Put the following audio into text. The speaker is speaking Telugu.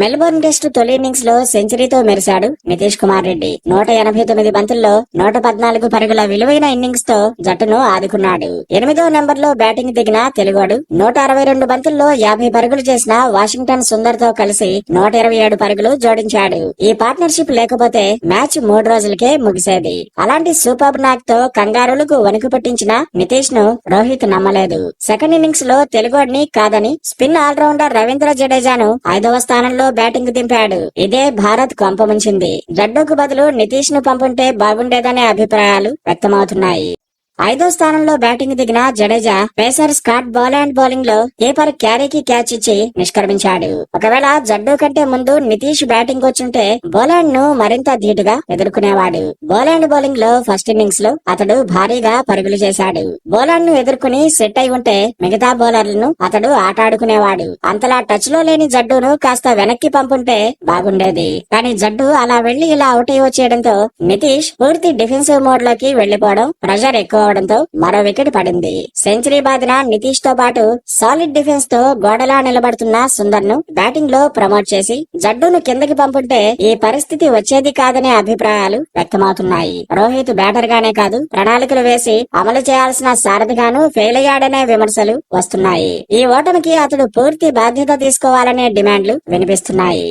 మెల్బోర్న్ టెస్ట్ తొలి ఇన్నింగ్స్లో సెంచరీతో మెరిశాడు నితీష్ కుమార్ రెడ్డి. నూట ఎనభై తొమ్మిది బంతుల్లో నూట పద్నాలుగు పరుగుల విలువైన ఇన్నింగ్స్తో జట్టును ఆదుకున్నాడు. ఎనిమిదో నెంబర్లో బ్యాటింగ్ దిగిన తెలుగుడు నూట అరవై రెండు బంతుల్లో యాభై పరుగులు చేసిన వాషింగ్టన్ సుందర్తో కలిసి నూట ఇరవై ఏడు పరుగులు జోడించాడు. ఈ పార్ట్నర్షిప్ లేకపోతే మ్యాచ్ మూడు రోజులకే ముగిసేది. అలాంటి సూపర్ నాక్తో కంగారులకు వణుకు పుట్టించిన నితీష్ను రోహిత్ నమ్మలేదు. సెకండ్ ఇన్నింగ్స్లో తెలుగుడిని కాదని స్పిన్ ఆల్రౌండర్ రవీంద్ర జడేజాను ఐదవ స్థానంలో బ్యాటింగ్ దింపాడు. ఇదే భారత్ కొంపముంచింది. జడ్డుకు బదులు నితీష్ను పంపుంటే బాగుండేదనే అభిప్రాయాలు వ్యక్తమవుతున్నాయి. ఐదో స్థానంలో బ్యాటింగ్ దిగిన జడేజా పేసర్ స్కాట్ బాలాండ్ బౌలింగ్లో కేపర్ క్యారీకి క్యాచ్ ఇచ్చి నిష్క్రమించాడు. ఒకవేళ జడ్డు కంటే ముందు నితీష్ బ్యాటింగ్ వచ్చుంటే బోలాండ్ను మరింత ధీటుగా ఎదుర్కొనేవాడు. బోలాండ్ బౌలింగ్లో ఫస్ట్ ఇన్నింగ్స్లో అతడు భారీగా పరుగులు చేశాడు. బోలాండ్ను ఎదుర్కొని సెట్ అయి ఉంటే మిగతా బౌలర్లను అతడు ఆటాడుకునేవాడు. అంతలా టచ్లో లేని జడ్డును కాస్త వెనక్కి పంపుంటే బాగుండేది. కానీ జడ్డు అలా వెళ్ళి ఇలా అవుట్ అయి వచ్చేయడంతో నితీష్ పూర్తి డిఫెన్సివ్ మోడ్లోకి వెళ్ళిపోవడం ప్రెషర్ ఎక్కువ అవడంతో మరో వికెట్ పడింది. సెంచరీ బాదిన నితీష్తో పాటు సాలిడ్ డిఫెన్స్తో గోడలా నిలబడుతున్న సుందర్ను బ్యాటింగ్లో ప్రమోట్ చేసి జడ్డును కిందకి పంపుంటే ఈ పరిస్థితి వచ్చేది కాదనే అభిప్రాయాలు వ్యక్తమవుతున్నాయి. రోహిత్ బ్యాటర్ గానే కాదు ప్రణాళికలు వేసి అమలు చేయాల్సిన సారథిగాను ఫెయిల్ అయ్యాడనే విమర్శలు వస్తున్నాయి. ఈ ఓటమికి అతడు పూర్తి బాధ్యత తీసుకోవాలనే డిమాండ్లు వినిపిస్తున్నాయి.